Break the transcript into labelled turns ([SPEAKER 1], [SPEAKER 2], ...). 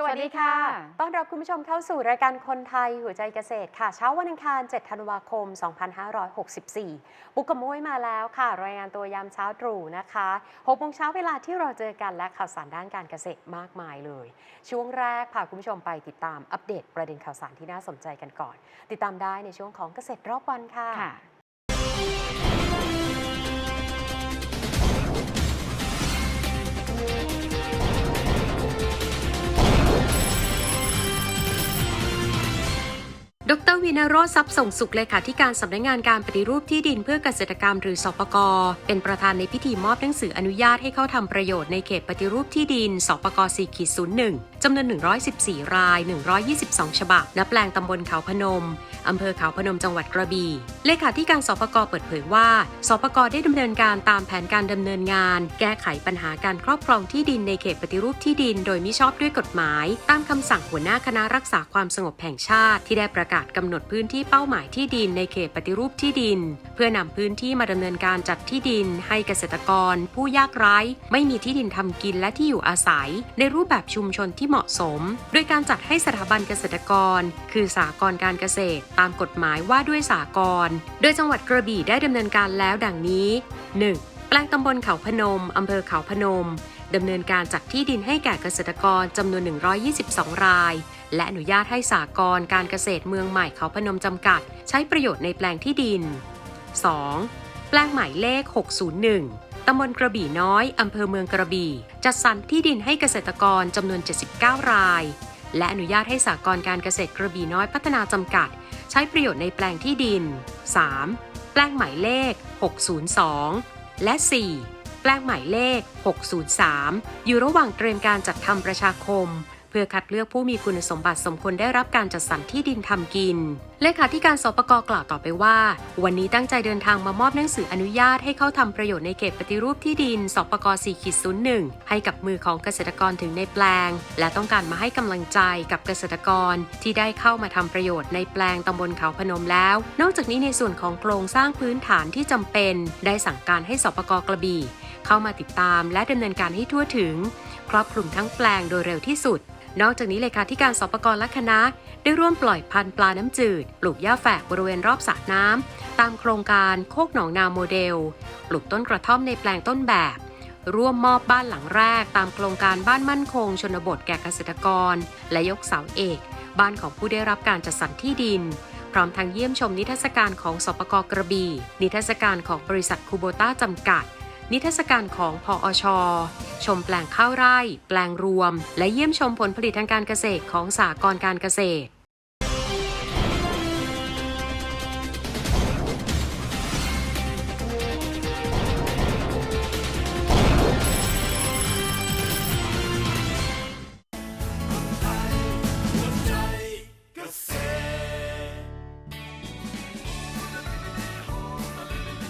[SPEAKER 1] สวัสดีค่ะ ต้อนรับคุณผู้ชมเข้าสู่รายการคนไทยหัวใจเกษตรค่ะ เช้าวันอังคาร 7 ธันวาคม 2564 บุกกบมุ้ยมาแล้วค่ะ รายงานตัวยามเช้าตรู่นะคะ6โมงเช้าเวลาที่เราเจอกันและข่าวสารด้านการเกษตรมากมายเลย ช่วงแรกพาคุณผู้ชมไปติดตามอัปเดตประเด็นข่าวสารที่น่าสนใจกันก่อน ติดตามได้ในช่วงของเกษตรรอบวันค่ะ
[SPEAKER 2] ค่ะ
[SPEAKER 3] ดรวินโรจทรัพย์ส่งสุขเลขาธิการสำนักงานการปฏิรูปที่ดินเพื่อเกษตรกรรมหรือสปกเป็นประธานในพิธีมอบหนังสืออนุญาตให้เข้าทำประโยชน์ในเขตปฏิรูปที่ดินสปก4ขีด01จำนวน 114 ราย 122 ฉบับณแปลงตำบลเขาพนมอำเภอเขาพนมจังหวัดกระบี่เลขาธิการสปกเปิดเผยว่า สปกได้ดำเนินการตามแผนการดำเนินงาน แก้ไขปัญหาการครอบครองที่ดินในเขตปฏิรูปที่ดิน โดยมิชอบด้วยกฎหมาย ตามคำสั่งหัวหน้าคณะรักษาความสงบแห่งชาติที่ได้ประกาศกำหนดพื้นที่เป้าหมายที่ดินในเขตปฏิรูปที่ดิน เพื่อนำพื้นที่มาดำเนินการจัดที่ดิน ให้เกษตรกร ผู้ยากไร้ ไม่มีที่ดินทำกินและที่อยู่อาศัย ในรูปแบบชุมชนที่เหมาะสม โดยการจัดให้สถาบันเกษตรกร คือสากรการเกษตร ตามกฎหมายว่าด้วยสากร โดยจังหวัดกระบี่ได้ดำเนินการแล้วดังนี้ 1. แปลงตำบลเขาพนมอำเภอเขาพนม ดำเนินการจัดที่ดินให้แก่เกษตรกรจำนวน 122 ราย และอนุญาตให้สากรการเกษตรเมืองใหม่เขาพนมจำกัด ใช้ประโยชน์ในแปลงที่ดิน 2. แปลงหมายเลข 601 ตำบลกระบี่น้อย อำเภอเมืองกระบี่ จัดสรรที่ดินให้เกษตรกรจำนวน 79 ราย และอนุญาตให้สากรการเกษตรกระบี่น้อยพัฒนาจำกัด ใช้ประโยชน์ในแปลงที่ดิน 3. แปลงหมายเลข 602 และ 4. แปลงหมายเลข 603 อยู่ระหว่างเตรียมการจัดทำประชาคม เพื่อคัดเลือกผู้มีคุณสมบัติสมควรได้รับการจัดสรรที่ดินทำกิน เลขาธิการสปกกล่าวต่อไปว่า วันนี้ตั้งใจเดินทางมามอบหนังสืออนุญาตให้เข้าทำประโยชน์ในเขตปฏิรูปที่ดินสปก4ขีด01 ให้กับมือของเกษตรกรถึงในแปลง และต้องการมาให้กำลังใจกับเกษตรกรที่ได้เข้ามาทำประโยชน์ในแปลงตำบลเขาพนมแล้ว นอกจากนี้ในส่วนของโครงสร้างพื้นฐานที่จำเป็น ได้สั่งการให้สปกกระบี่ เข้ามาติดตามและดำเนินการให้ทั่วถึง ครอบคลุมทั้งแปลงโดยเร็วที่สุด นอกจากนี้เลขาธิการสปกรและคณะ ได้ร่วมปล่อยพันธุ์ปลาน้ำจืด ปลูกหญ้าแฝกบริเวณรอบสระน้ำตามโครงการโคกหนองนาโมเดล ปลูกต้นกระท่อมในแปลงต้นแบบ ร่วมมอบบ้านหลังแรก ตามโครงการบ้านมั่นคง ชนบทแก่เกษตรกร และยกเสาเอก บ้านของผู้ได้รับการจัดสรรที่ดินพร้อมทั้งเยี่ยมชมนิทรรศการของสปกกระบี่ นิทรรศการของบริษัทคูโบต้าจำกัด นิทรรศการของพออช ชมแปลงข้าวไร่ แปลงรวม และเยี่ยมชมผลผลิตทางการเกษตรของสากรการเกษตร